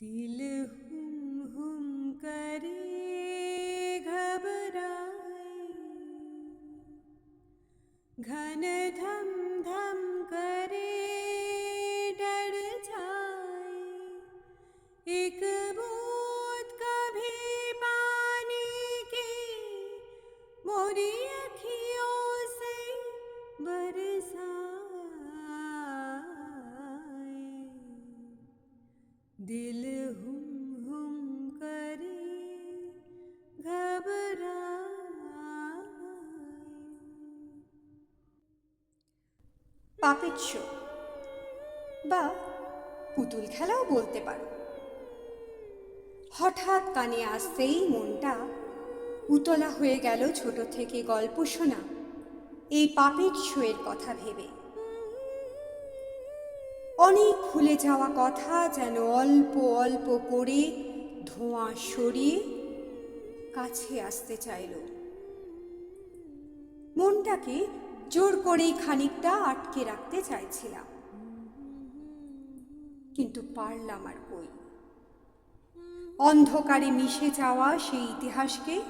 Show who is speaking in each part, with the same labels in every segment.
Speaker 1: दिल हुम हुम करे घबराए। घन धम धम करे डर जाए। एक बूंद कभी पानी की मोरी अखियों से बरसाए। दिल
Speaker 2: পাপেট শো বা পুতুল খেলাও বলতে পারো। হঠাৎ কানে আসতেই মনটা উতলা হয়ে গেল ছোট থেকে গল্প শোনা এই পাপেট শোয়ের কথা ভেবে। অনেক ভুলে যাওয়া কথা যেন অল্প অল্প করে ধোঁয়া সরিয়ে কাছে আসতে চাইল। মনটাকে জোর করেই খানিকটা আটকে রাখতে চাইছিলাম। কিন্তু পারলাম আর কই? অন্ধকারে মিশে যাওয়া সেই ইতিহাসকে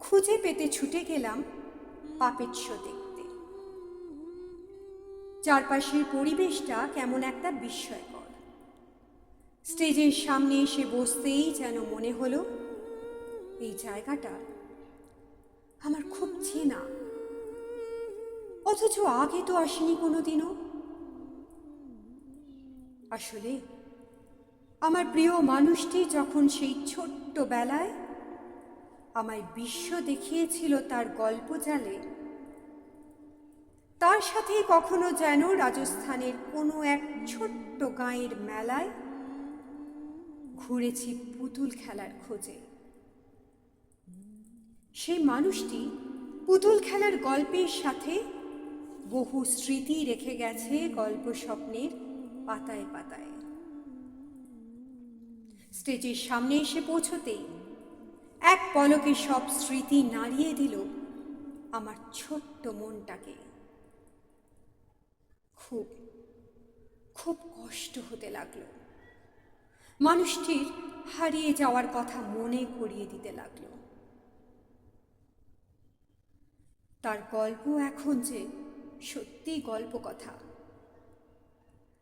Speaker 2: খুঁজে পেতে ছুটে গেলাম পাপেট শো দেখতে। চারপাশের পরিবেশটা কেমন একটা বিস্ময়কর। স্টেজের সামনে এসে বসতেই যেন মনে হলো, এই জায়গাটা আমার খুব চেনা। অথচ আগে তো আসেনি কোনোদিনও। আসলে আমার প্রিয় মানুষটি যখন সেই ছোট্ট বেলায় আমায় বিশ্ব দেখিয়েছিল তার গল্প জালে, তার সাথে কখনো যেন রাজস্থানের কোনো এক ছোট্ট গাঁয়ের মেলায় ঘুরেছি পুতুল খেলার খোঁজে। সেই মানুষটি পুতুল খেলার গল্পের সাথে বহু স্মৃতি রেখে গেছে গল্প স্বপ্নের পাতায় পাতায়। স্টেজের সামনে এসে পৌঁছতেই এক পলকে সব স্মৃতি নাড়িয়ে দিল আমার ছোট্ট মনটাকে। খুব খুব কষ্ট হতে লাগল। মানুষটির হারিয়ে যাওয়ার কথা মনে করিয়ে দিতে লাগল। তার গল্প এখন যে সত্যি গল্প কথা।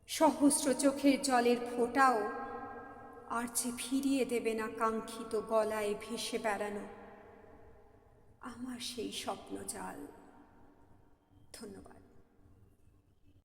Speaker 2: সহস্র চোখের জলের ফোটাও আর যে ফিরিয়ে দেবে না কাঙ্ক্ষিত গলায় ভেসে বেড়ানো আমার সেই স্বপ্ন জাল ধন্যবাদ।